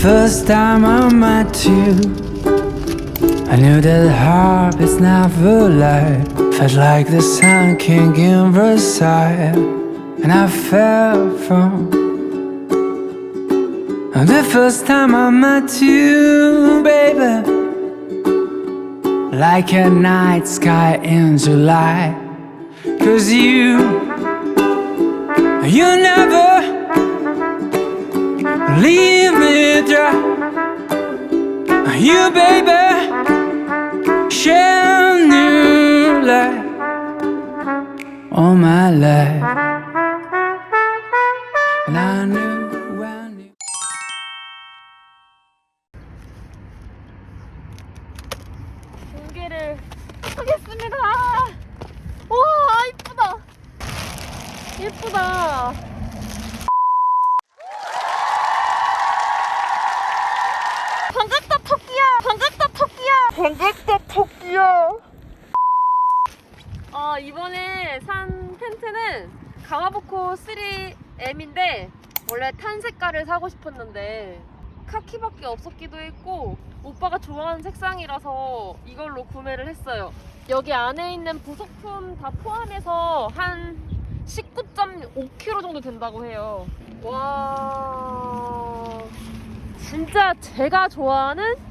First time I met you, I knew that heart is never light. Felt like the sun king in Versailles, and I fell from. The first time I met you, baby, like a night sky in July. Cause you, you never leave me dry. You, baby, share new light all my life. And I knew, 반갑다 토끼야. 어 이번에 산 텐트는 가마부코 3M인데 원래 탄 색깔을 사고 싶었는데 카키밖에 없었기도 했고 오빠가 좋아하는 색상이라서 이걸로 구매를 했어요. 여기 안에 있는 부속품 다 포함해서 한 19.5kg 정도 된다고 해요. 와 진짜 제가 좋아하는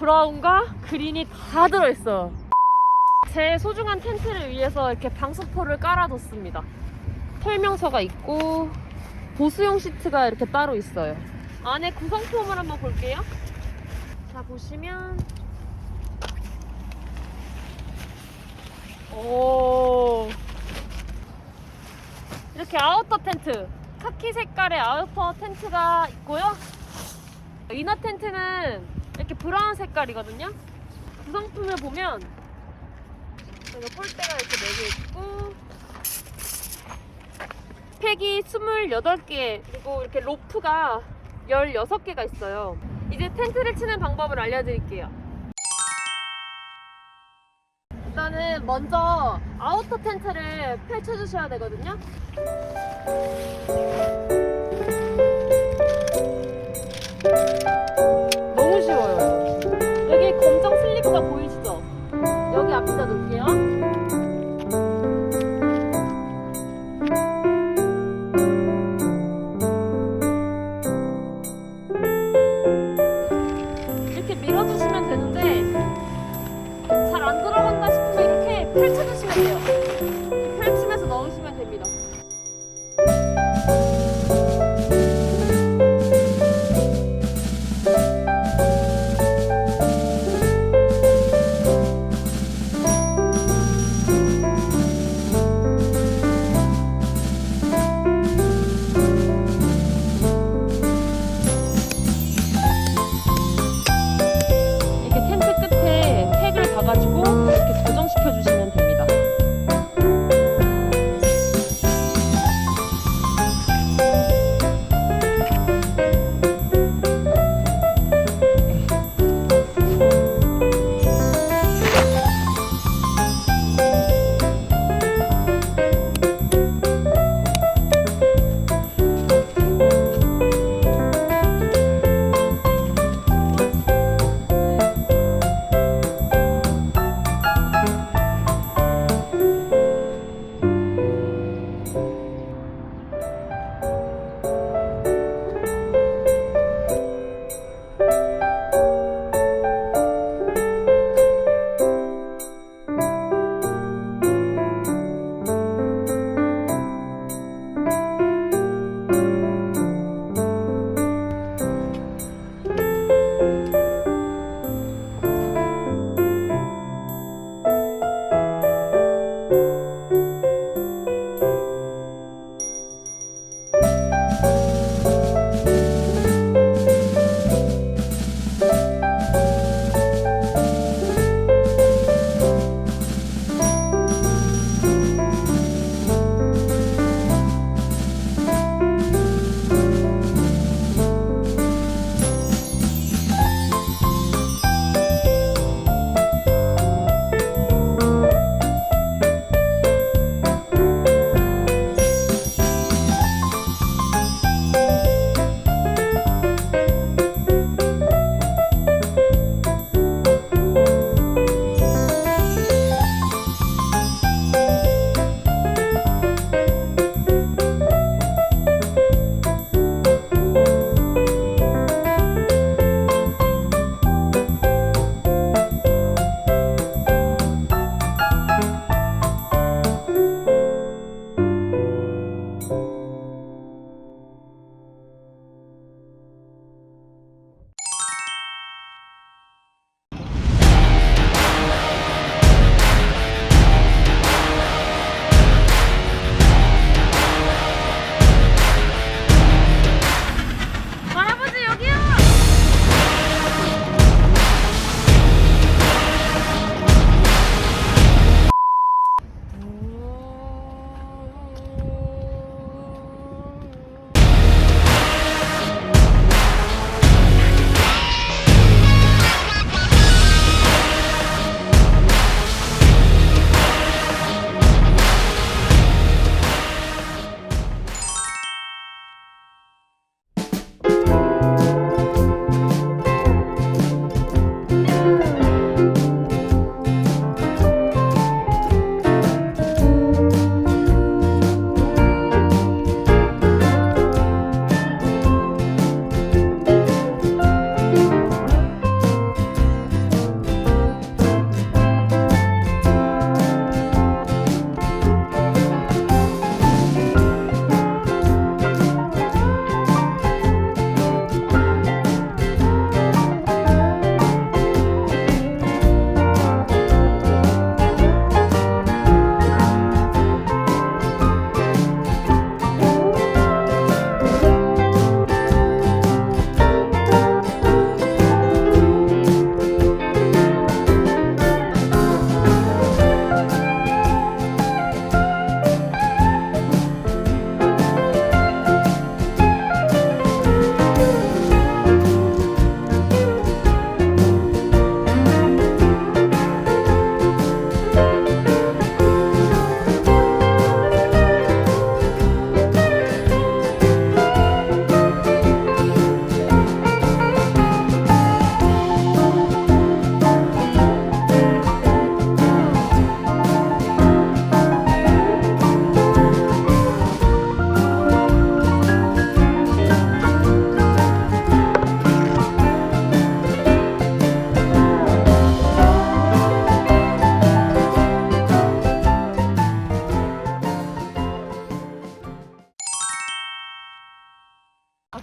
브라운과 그린이 다 들어있어요. 제 소중한 텐트를 위해서 이렇게 방수포를 깔아뒀습니다. 설명서가 있고 보수용 시트가 이렇게 따로 있어요. 안에 구성품을 한번 볼게요. 자 보시면 오 이렇게 아우터 텐트 카키 색깔의 아우터 텐트가 있고요. 이너 텐트는 이렇게 브라운 색깔이거든요. 구성품을 보면 여기 폴대가 이렇게 4개 있고 팩이 28개 그리고 이렇게 로프가 16개가 있어요. 이제 텐트를 치는 방법을 알려드릴게요. 일단은 먼저 아우터 텐트를 펼쳐주셔야 되거든요 펼쳐주시면 돼요.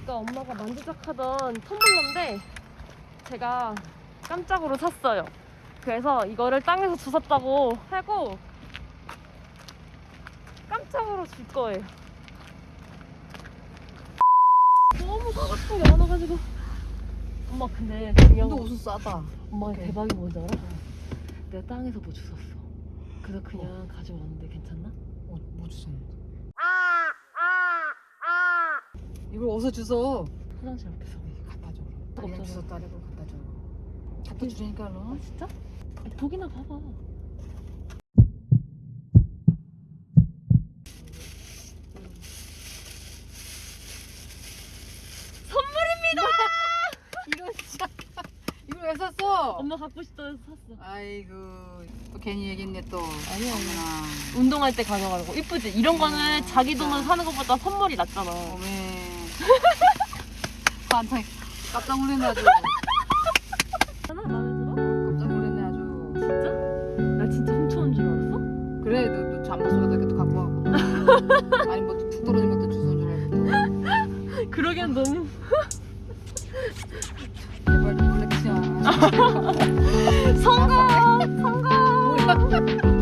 생각하던 텀블러인데 제가 깜짝으로 샀어요. 그래서 이거를 땅에서 주웠다고 하고 깜짝으로 줄 거예요. 너무 사고 싶은 게 많아가지고. 엄마 근데 중요한 근데 거 옷은 싸다. 엄마가 오케이. 대박이 뭔지 알아? 내가 땅에서 뭐 주웠어. 그래서 그냥 가져왔는데 괜찮나? 어, 뭐 주셨는데? 이걸 어디서 주워? 화장실 앞에서. 갖다 줘. 없잖아. 그냥 주웠다리고 갖다 줘. 갖다 주라니까 아 너. 진짜? 보기나 봐봐. 이거 진짜. 이걸 왜 샀어? 엄마 갖고 싶다 해서 샀어. 아이고 또 괜히 얘기했네 또. 아니야, 어머나. 운동할 때 가져가라고. 이쁘지? 이런 거는 자기 돈으로 사는 것보다 선물이 낫잖아. 어메. 반창 깜짝 놀랐네 아주. 깜짝 놀랐네 아주. 진짜? 나 진짜 훔쳐온 줄 알았어? 그래 너 너 잠못 속에다 이렇게 또 갖고 가고. 아니 뭐 툭 떨어진 것도 주워온 줄 알고. 그러기엔 너무 제발 좀 마. 성공! 성공!